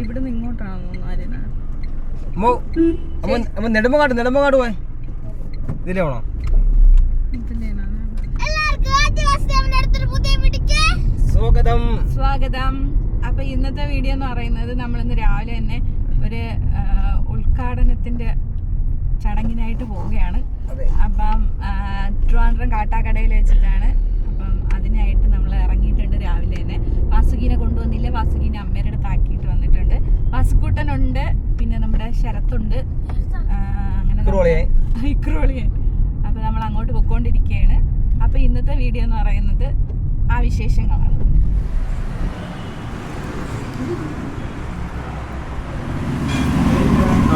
ഇവിടുന്ന് ഇങ്ങോട്ടാണെന്ന് ആര്യനാട് അമ്മോ നെടുമ്പങ്ങാട് നെടുമ്പങ്ങാട് പോയി. ഇതിലേ പോണോ? സ്വാഗതം. സ്വാഗതം. അപ്പൊ ഇന്നത്തെ വീഡിയോ എന്ന് പറയുന്നത് നമ്മൾ ഇന്ന് രാവിലെ തന്നെ ഒരു ഉദ്ഘാടനത്തിന്റെ ചടങ്ങിനായിട്ട് പോവുകയാണ്. അപ്പം ട്രിവാൻഡ്രം കാട്ടാക്കടയിൽ വെച്ചിട്ടാണ് അപ്പം അതിനായിട്ട് നമ്മൾ ഇറങ്ങിയിട്ടുണ്ട് രാവിലെ തന്നെ. വാസുകീനെ കൊണ്ടുവന്നില്ല. വാസുകീനെ അമ്മയുടെ അടുത്ത് ആക്കിയിട്ട് വന്നിട്ടുണ്ട്. വാസുക്കൂട്ടനുണ്ട്. പിന്നെ നമ്മുടെ ശരത്തുണ്ട്. അങ്ങനെ. ഇക്രുവളിയായി. അപ്പൊ നമ്മൾ അങ്ങോട്ട് പൊക്കോണ്ടിരിക്കുകയാണ് അപ്പൊ ഇന്നത്തെ വീഡിയോ എന്ന് പറയുന്നത് ആ വിശേഷങ്ങളാണ്.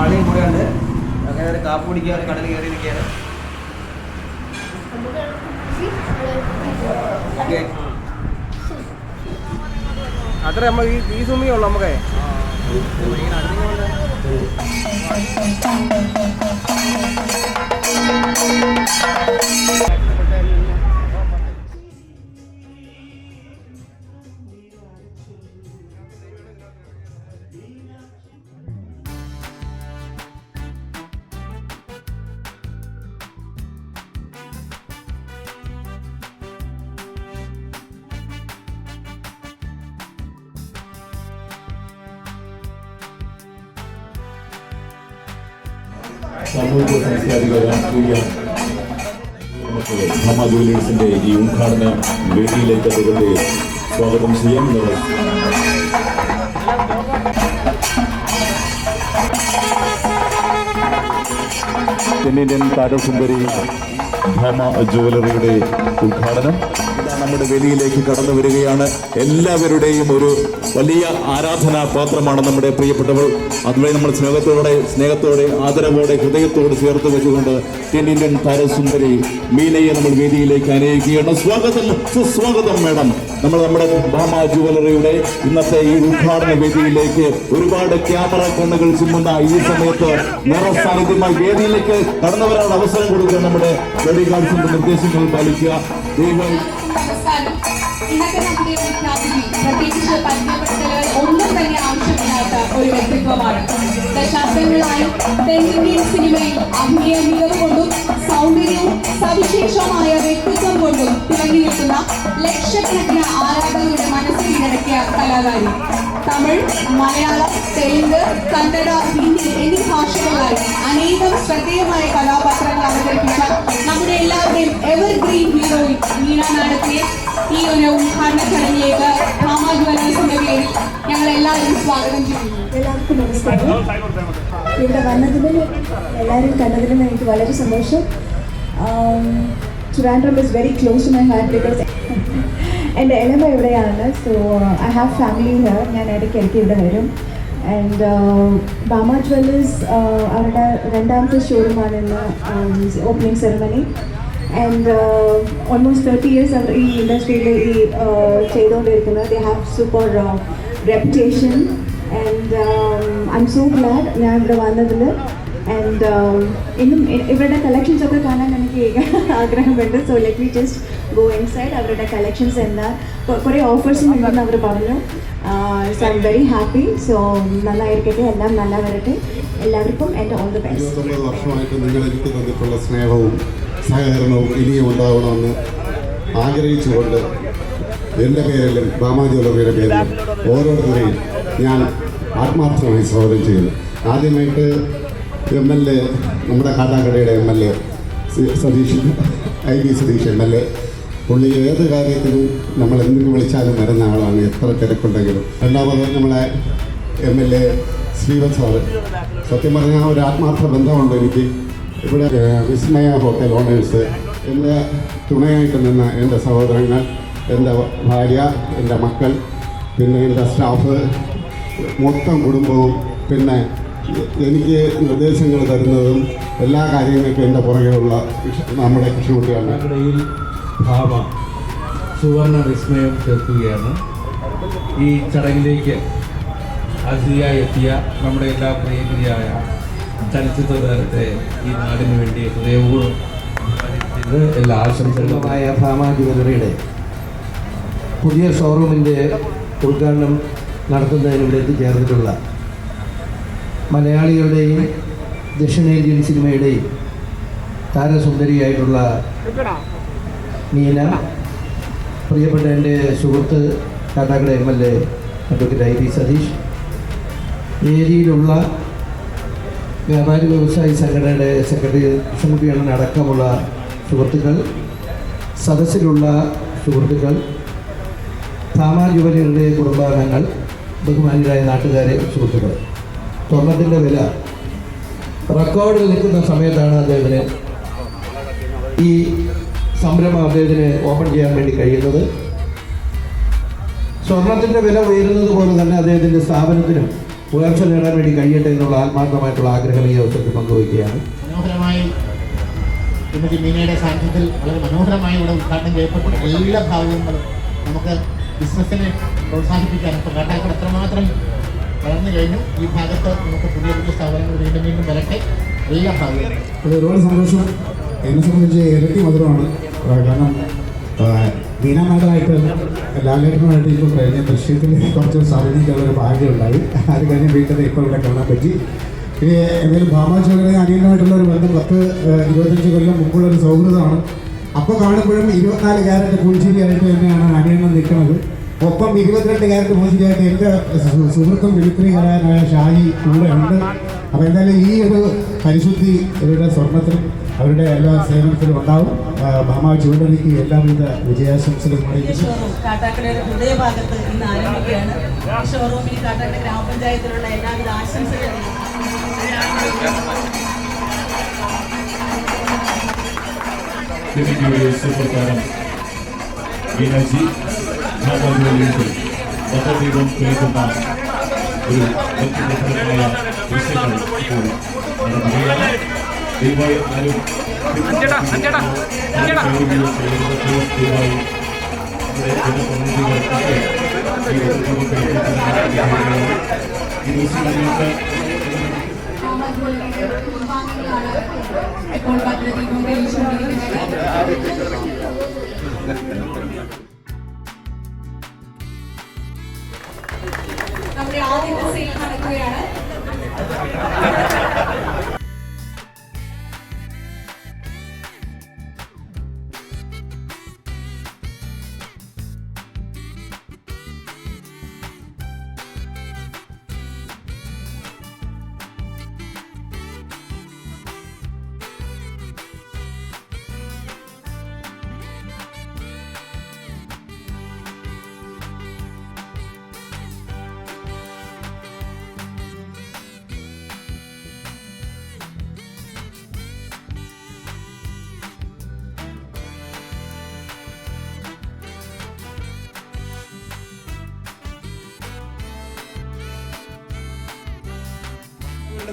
ആളെയും കൂടെ ഉണ്ട്. അങ്ങനെ കാപ്പ് കുടിക്കാൻ കടൽ കയറിയിരിക്കുകയാണ് അത്ര നമ്മൾ ഈ ഈ സുമിയേ ഉള്ളു നമുക്കേ. സമൂഹ സാംസ്കാരിക രാഷ്ട്രീയ ഈ ഉദ്ഘാടന വേദിയിലേക്ക് അദ്ദേഹത്തെ സ്വാഗതം ചെയ്യാം തെന്നിന്ത്യൻ താരസുന്ദരി ഭാമ ജുവലറിയുടെ ഉദ്ഘാടനം. നമ്മുടെ വേദിയിലേക്ക് കടന്നു വരികയാണ്. എല്ലാവരുടെയും ഒരു വലിയ ആരാധനാ പാത്രമാണ് നമ്മുടെ പ്രിയപ്പെട്ടവൾ. അതുവഴി നമ്മൾ സ്നേഹത്തോടെ സ്നേഹത്തോടെ ആദരവോടെ ഹൃദയത്തോട് ചേർത്ത് വെച്ചുകൊണ്ട് തെന്നിന്ത്യൻ താരസുന്ദരി മീനയെ നമ്മൾ വേദിയിലേക്ക് അനയിക്കുകയാണ് സ്വാഗതം സുസ്വാഗതം മേഡം. നമ്മൾ നമ്മുടെ ഭാമ ജുവലറിയുടെ ഇന്നത്തെ ഈ ഉദ്ഘാടന വേദിയിലേക്ക് ഒരുപാട് ക്യാമറ കണ്ണുകൾ ചുമ്മുന്ന ഈ സമയത്ത് നിറസാന്നിധ്യമായി വേദിയിലേക്ക് കടന്നവരാണ് അവസരം കൊടുക്കുക നമ്മുടെ ഗാർഡ്സിന്റെ നിർദ്ദേശങ്ങൾ പാലിക്കുക. ദയവായി ഇന്നത്തെ നമ്മുടെ വിദ്യാർത്ഥി പ്രത്യേകിച്ച് പരിചയപ്പെടുത്തലുകൾ ഒന്നും തന്നെ ആവശ്യമില്ലാത്ത ഒരു വ്യക്തിത്വമാണ്. ദശാബ്ദങ്ങളായി തെന്നിന്ത്യൻ സിനിമയിൽ അഭിനയ മികവ് കൊണ്ടും സൗന്ദര്യവും സവിശേഷമായ വ്യക്തിത്വം കൊണ്ടും തിളങ്ങി നിൽക്കുന്ന ലക്ഷക്കണക്കിന് ആരാധകരുടെ മനസ്സിൽ കീഴടക്കിയ കലാകാരി. തമിഴ് മലയാളം തെലുങ്ക് കന്നഡ ഹിന്ദി എന്നീ ഭാഷകളിലായി അനേകം ശ്രദ്ധേയമായ കഥാപാത്രങ്ങൾ അവതരിപ്പിച്ച നമ്മുടെ എല്ലാവരുടെയും എവർഗ്രീൻ ഹീറോയിൻ മീന മാഡത്തിനെ ഈ ഒരു ഉദ്ഘാടന ചടങ്ങിലേക്ക് ഭാമ എല്ലാവരും സ്വാഗതം ചെയ്യുന്നു. എല്ലാവർക്കും നമസ്കാരം. ഇവിടെ വന്നതിന് എല്ലാവരും കണ്ടതിനും എനിക്ക് വളരെ സന്തോഷം. Trivandrum is very close to my heart because എന്റെ ഇളമ ഇവിടെയാണ്. So I have family here ഞാൻ ഇടയ്ക്ക് ഇടയ്ക്ക് ഇവിടെ വരും. ആൻഡ് ബാമ ജ്വല്ലേഴ്സ് അവരുടെ രണ്ടാമത്തെ ഷോറൂമാണ് ഇന്ന് opening ceremony and almost thirty years അവർ ഈ ഇൻഡസ്ട്രിയിൽ ഈ ചെയ്തുകൊണ്ടിരിക്കുന്നത് they have super reputation and I'm so glad ഞാൻ ഇവിടെ വന്നതിൽ ആൻഡ് ഇന്നും ഇ- ഇവരുടെ കളക്ഷൻസ് ഒക്കെ കാണാൻ എനിക്ക് ആഗ്രഹമുണ്ട്. So let me just go inside അവരുടെ കളക്ഷൻസ് എന്താ കുറേ ഓഫേഴ്സും ഉണ്ടെന്ന് അവർ പറഞ്ഞു. So I'm very happy so നന്നായിരിക്കട്ടെ. എല്ലാം നല്ല വരട്ടെ എല്ലാവർക്കും എന്റെ ഓൾ ദി ബെസ്റ്റ് വർഷമായിട്ട് നിങ്ങൾ എനിക്ക് തന്നിട്ടുള്ള സ്നേഹവും സഹകരണവും ഇനിയും ഉണ്ടാവണമെന്ന് ആഗ്രഹിച്ചുകൊണ്ട് എന്റെ പേരിലും ബാമ പേരിലും ഓരോരുത്തരെയും ഞാൻ ആത്മാർത്ഥമായി സ്വാഗതം ചെയ്യുന്നു. ആദ്യമായിട്ട് എം എൽ എ നമ്മുടെ കാട്ടാക്കടയുടെ M L A Satheesh I V Satheesh M L A. പുള്ളി ഏത് കാര്യത്തിനും നമ്മൾ എന്തിനു വിളിച്ചാലും വരുന്ന ആളാണ് എത്ര തിരക്കുണ്ടെങ്കിലും. രണ്ടാമത് നമ്മളെ എം എൽ എ ശ്രീവത് സാറ് സത്യം പറഞ്ഞാൽ ഒരു ആത്മാർത്ഥ ബന്ധമുണ്ട് എനിക്ക്. ഇവിടെ വിസ്മയ ഹോട്ടൽ ഓണേഴ്സ് എന്റെ തുണയായിട്ട് നിന്ന എന്റെ സഹോദരങ്ങൾ എന്റെ ഭാര്യ എന്റെ മക്കൾ പിന്നെ എന്റെ സ്റ്റാഫ് മൊത്തം കുടുംബവും പിന്നെ എനിക്ക് നിർദ്ദേശങ്ങൾ തരുന്നതും എല്ലാ കാര്യങ്ങൾക്കും എന്റെ പുറകെയുള്ള നമ്മുടെ കൃഷിക്കുട്ടിയാണ് ഇടയിൽ ഭാവ സുവർണ വിസ്മയം ചേർക്കുകയാണ്. ഈ ചടങ്ങിലേക്ക് അതിഥിയായി എത്തിയ നമ്മുടെ എല്ലാ പ്രിയങ്കരിയായ ചലച്ചിത്ര ഈ നാടിന് വേണ്ടി ഹൃദയപൂർവം എല്ലാ ആശംസകളും മായ ഭാമ പുതിയ ഷോറൂമിന്റെ ഉദ്ഘാടനം നടത്തുന്നതിനിടെ എത്തിച്ചേർന്നിട്ടുള്ള മലയാളികളുടെയും ദക്ഷിണേന്ത്യൻ സിനിമയുടെയും താരസുന്ദരിയായിട്ടുള്ള നീന പ്രിയപ്പെട്ട എന്റെ സുഹൃത്ത് Kattakada M L A advocate I P Satheesh. ഏരിയയിലുള്ള വ്യാപാരി വ്യവസായി സംഘടനയുടെ സെക്രട്ടറി സമിതിയാണ് അടക്കമുള്ള സുഹൃത്തുക്കൾ സദസ്സിലുള്ള സുഹൃത്തുക്കൾ താമാ ജുവലിയുടെ കുടുംബാംഗങ്ങൾ ബഹുമാനികളായ നാട്ടുകാരെ സുഹൃത്തുക്കൾ. സ്വർണത്തിന്റെ വില റെക്കോർഡിൽ നിൽക്കുന്ന സമയത്താണ് അദ്ദേഹത്തിന് ഈ സംരംഭം അദ്ദേഹത്തിന് ഓപ്പൺ ചെയ്യാൻ വേണ്ടി കഴിയുന്നത്. സ്വർണത്തിന്റെ വില ഉയരുന്നത് പോലെ തന്നെ അദ്ദേഹത്തിന്റെ സ്ഥാപനത്തിനും ഉയർച്ച നേടാൻ വേണ്ടി കഴിയട്ടെ എന്നുള്ള ആത്മാർത്ഥമായിട്ടുള്ള ആഗ്രഹം ഈ അവസരത്തിൽ പങ്കുവയ്ക്കുകയാണ്. മനോഹരമായി ശ്രീമതി മീനയുടെ സാന്നിധ്യത്തിൽ വളരെ മനോഹരമായി ഇവിടെ ഉദ്ഘാടനം ചെയ്യപ്പെട്ട എല്ലാ ഭാഗങ്ങളും നമുക്ക് ബിസിനസ്സിനെ പ്രോത്സാഹിപ്പിക്കാൻ ഇപ്പോൾ കാട്ടാക്കട എത്രമാത്രം വളർന്നു കഴിഞ്ഞു ഈ ഭാഗത്ത് നമുക്ക് പുതിയ പുതിയ സ്ഥാപനങ്ങൾ വീണ്ടും വീണ്ടും വരട്ടെ. എല്ലാ ഭാഗങ്ങളും. ഒരുപാട് സന്തോഷം. എന്നെ സംബന്ധിച്ച് ഇരട്ടി മധുരമാണ്. കാരണം ബീന മാഡമായിട്ട് ലാലേട്ടനുമായിട്ട് ഇപ്പോൾ കഴിഞ്ഞ ദൃശ്യത്തിൽ കുറച്ച് സ്വാധീനിക്കാനുള്ള ഒരു ഭാഗ്യം ഉണ്ടായി അത് കഴിഞ്ഞ് വീട്ടിൽ ഇപ്പോൾ ഇവിടെ കാണാൻ പറ്റി. പിന്നെ എന്തെങ്കിലും ഭാമാചോദനെ അനിയനുമായിട്ടുള്ള ഒരു ബന്ധം പത്ത് ഇരുപത്തഞ്ച് കൊല്ലം മുമ്പുള്ള ഒരു സൗഹൃദമാണ്. അപ്പോൾ കാണുമ്പോഴും ഇരുപത്തിനാല് ക്യാരറ്റ് പുളിശ്ശേരിയായിട്ട് തന്നെയാണ് അനിയനം നിൽക്കുന്നത്. ഒപ്പം ഇരുപത്തിരണ്ട് ക്യാരറ്റ് പുളിശ്ശേരിയായിട്ട് എന്റെ സുഹൃത്തും മിലിറ്ററി കലാകാരനായ ഷാഹി കൂടെ ഉണ്ട് അപ്പോൾ എന്തായാലും ഈ ഒരു പരിശുദ്ധി ഇവരുടെ സ്വർണത്തിലും അവരുടെ എല്ലാ സേവനത്തിലും ഉണ്ടാവും. ഭാമ ചുവടലിക്ക് എല്ലാവിധ വിജയാശംസകളും കാട്ടാക്കടയുടെ ഹൃദയഭാഗത്ത് ഇന്ന് ആരംഭിക്കുകയാണ്. കാട്ടാക്കട ഗ്രാമപഞ്ചായത്തിലുള്ള എല്ലാവിധ ആശംസകളും ഡെപ്യൂട്ടിയുടെ സൂപ്പർ താരം മീനാജി ഭാഗവതികളിലേക്ക് ഭദ്രദീപം കേൾക്കുന്ന ഒരു വ്യക്തിഗതമായ ഇപ്പോൾ നടക്കുകയാണ്. ദയവായി ആരും ഈ ഈ ദിവസങ്ങളിലൊക്കെ ഇപ്പോൾ പദ്ധതി കൊണ്ട് നമ്മുടെ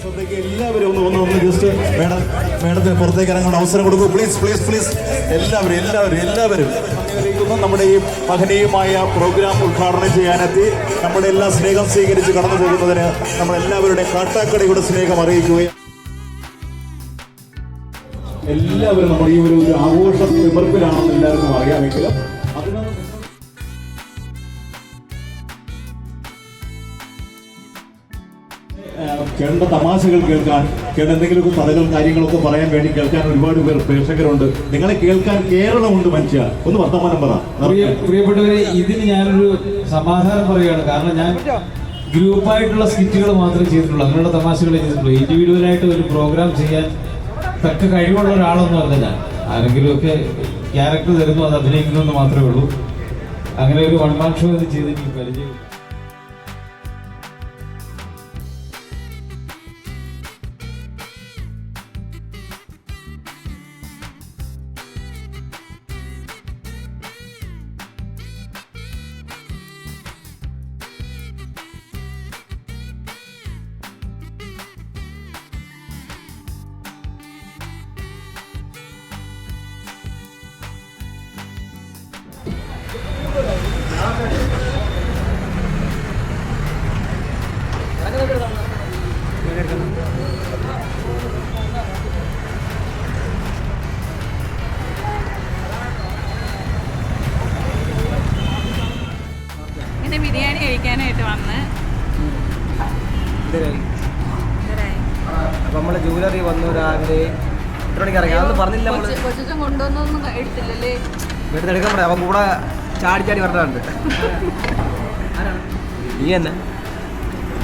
ശ്രദ്ധയ്ക്ക് എല്ലാവരും ഒന്ന് ഒന്ന് ജസ്റ്റ് മേഡം മേഡത്തിന് പുറത്തേക്ക് ഇറങ്ങാൻ അവസരം കൊടുക്കൂ. പ്ലീസ് പ്ലീസ് പ്ലീസ് എല്ലാവരും എല്ലാവരും എല്ലാവരും അറിയിക്കുന്നു നമ്മുടെ ഈ മഹനീയമായ പ്രോഗ്രാം ഉദ്ഘാടനം ചെയ്യാനെത്തി. നമ്മുടെ എല്ലാ സ്നേഹം സ്വീകരിച്ച് കടന്നു പോകുന്നതിന് നമ്മൾ എല്ലാവരുടെ കാട്ടാക്കടയുടെ സ്നേഹം അറിയിക്കുകയും എല്ലാവരും നമ്മുടെ ഈ ഒരു ആഘോഷ വിമർപ്പിലാണെന്ന് എല്ലാവർക്കും അറിയാമെങ്കിലും ചേട്ടന്റെ തമാശകൾ കേൾക്കാൻ കേട്ട എന്തെങ്കിലുമൊക്കെ കഥകൾ കാര്യങ്ങളൊക്കെ പറയാൻ വേണ്ടി കേൾക്കാൻ ഒരുപാട് പേർ പ്രേക്ഷകരുണ്ട്. നിങ്ങളെ കേൾക്കാൻ കേരളമുണ്ട് മനുഷ്യ. ഒന്ന് വർത്തമാനം പറ. പ്രിയ പ്രിയപ്പെട്ടവരെ ഇതിന് ഞാനൊരു സമാധാനം പറയുകയാണ്. കാരണം ഞാൻ ഗ്രൂപ്പായിട്ടുള്ള സ്കിറ്റുകൾ മാത്രമേ ചെയ്തിട്ടുള്ളൂ. അങ്ങനെയുള്ള തമാശകളെ ചെയ്തിട്ടുള്ളൂ. ഇൻഡിവിജ്വലായിട്ട് ഒരു പ്രോഗ്രാം ചെയ്യാൻ തക്ക കഴിവുള്ള ഒരാളൊന്നും അല്ല ഞാൻ. ആരെങ്കിലുമൊക്കെ ക്യാരക്ടർ തരുന്നു അത് അഭിനയിക്കുന്നു എന്ന് മാത്രമേ ഉള്ളൂ. അങ്ങനെ ഒരു വൺ മാൻ ഷോ ഇത് ചെയ്ത് എനിക്ക് കഴിക്കാനായിട്ട് വന്ന്. അപ്പം നമ്മൾ ജൂവലറി വന്നു രാവിലെ. എത്ര മണിക്ക് ഇറങ്ങി? അതൊന്നും പറഞ്ഞില്ല നമ്മൾ കൊച്ചു- കൊണ്ടുവന്നൊന്നും എടുത്തില്ലല്ലേ? വീട്ടിൽ എടുക്കാൻ പറയാം. അവൻ കൂടെ ചാടി ചാടി വരണ്ടാണ്ട്. നീ തന്നെ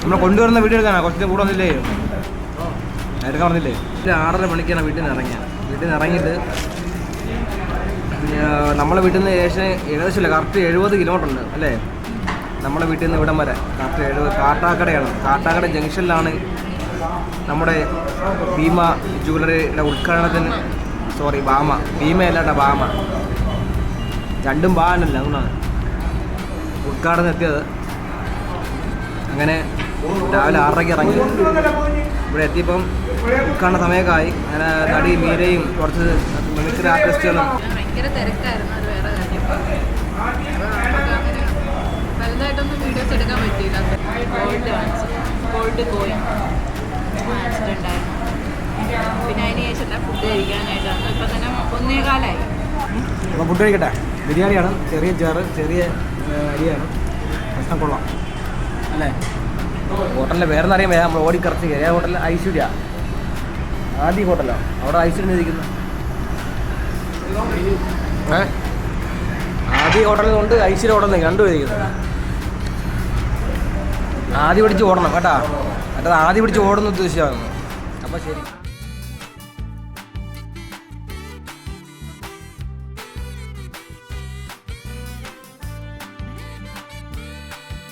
നമ്മൾ കൊണ്ടുവരുന്ന വീഡിയോ എടുക്കാനാ? കുറച്ച് കൂടെ വന്നില്ലേ? എടുക്കാൻ പറഞ്ഞില്ലേ ആറര മണിക്കാണ് വീട്ടിൽ നിന്ന് ഇറങ്ങിയ വീട്ടിൽ നിന്ന് ഇറങ്ങിയിട്ട് നമ്മളെ വീട്ടിൽ നിന്ന് ഏകദേശം ഏകദേശം ഇല്ല കറക്റ്റ് എഴുപത് കിലോമീറ്റർ ഉണ്ട് അല്ലേ? നമ്മളെ വീട്ടിൽ നിന്ന് ഇവിടം വരെ. കറക്റ്റ് എഴുപത് കാട്ടാക്കടയാണ്. കാട്ടാക്കട ജംഗ്ഷനിലാണ് നമ്മുടെ ഭീമ ജ്വല്ലറിയുടെ ഉദ്ഘാടനത്തിന് സോറി ബാമ ഭീമയല്ലാട്ട ബാമ രണ്ടും ബാനല്ല അതുകൊണ്ടാണ് ഉദ്ഘാടനം എത്തിയത്. അങ്ങനെ രാവിലെ ആറരയ്ക്ക് ഇറങ്ങി. ഇവിടെ എത്തിയപ്പം ഉദ്ഘാടന സമയമൊക്കെ ആയി അങ്ങനെ നടി മീരയും കുറച്ച് മിമിക്രി ആർട്ടിസ്റ്റുകളും ഭയങ്കര തിരക്കായിരുന്നു വേറെ കാര്യം. വലുതായിട്ടൊന്നും വീഡിയോസ് എടുക്കാൻ പറ്റിയില്ല. ഗോൾഡ് ഗോൾഡ് കോയിൻ വാങ്ങിച്ചിട്ടുണ്ടായിരുന്നു പിന്നെ അതിന് ശേഷം ഫുഡ് കഴിക്കാനായിട്ട് വന്നു. ഇപ്പം തന്നെ ഒന്നേ കാലായി അപ്പോൾ ഫുഡ് കഴിക്കട്ടെ. ബിരിയാണിയാണ്. ചെറിയ ചേറ് ചെറിയ അരിയാണ്. ഭക്ഷണം കൊള്ളാം. അല്ലേ? ഹോട്ടലിന്റെ പേരെന്ന് അറിയാൻ നമ്മൾ ഓടി ഓടിക്കറച്ച് കയറിയ ഹോട്ടൽ ഐശ്വര്യ. ആദ്യ ഹോട്ടലാണ് അവിടെ ഐശ്വര്യ ഇരിക്കുന്നു ഏ? ആദ്യ ഹോട്ടലിൽ കൊണ്ട് ഐശ്വര്യ ഹോട്ടലിൽ നിന്ന് ഇരിക്കുന്നത് ആദ്യം പിടിച്ച് ഓടണം കേട്ടാ. മറ്റേത് ആദ്യം പിടിച്ച് ഓടുന്ന ഉദ്ദേശിച്ചാണ് അപ്പോൾ ശരി.